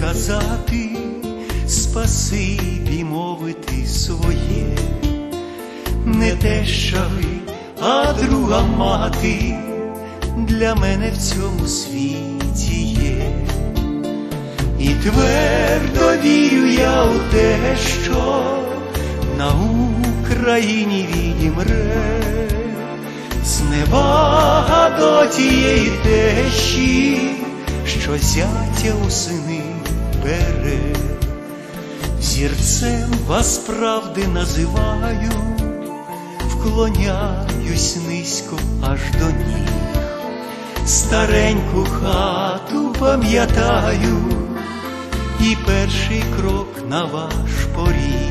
сказати, спасибі мовити своє, не те, що ви, а друга мати. Для мене в цьому світі є. І твердо вірю я у те, що на Україні відімре зневага до тієї тещі, що зятя у сини бере. Зірцем вас правди називаю, вклоняюсь низько аж до ніг, стареньку хату пам'ятаю і перший крок на ваш поріг.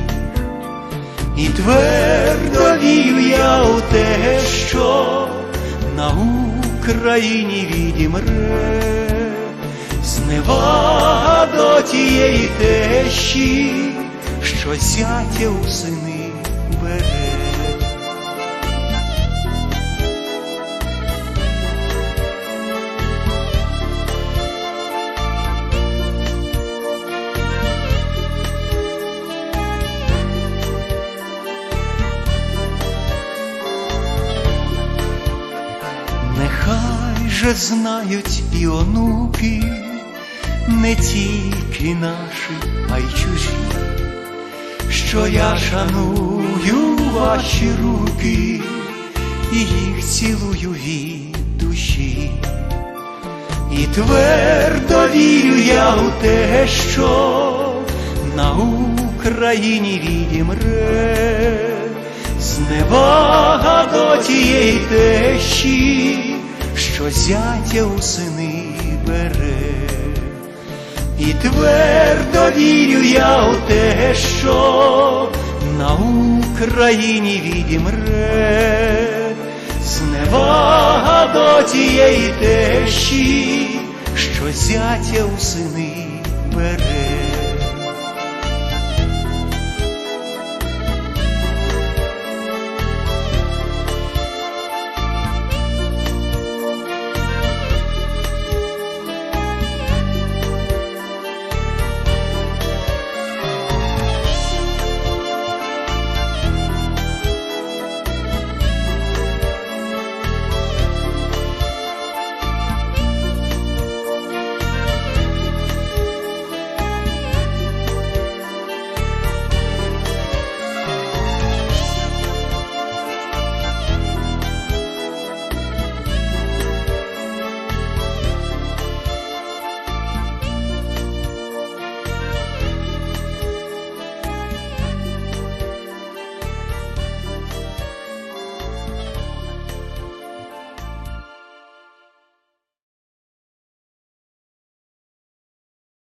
І твердо вірю я у те, що на Україні відімре тієї тещі, що зятя у сини бере. Нехай же знають і онуки, не тільки наші, а й чужі, що я шаную ваші руки і їх цілую від душі. І твердо вірю я у те, що на Україні відімре зневага до тієї тещі, що зятя у сини бере. І твердо вірю я у те, що на Україні відімре зневага до тієї тещі, що зятя у сини бере.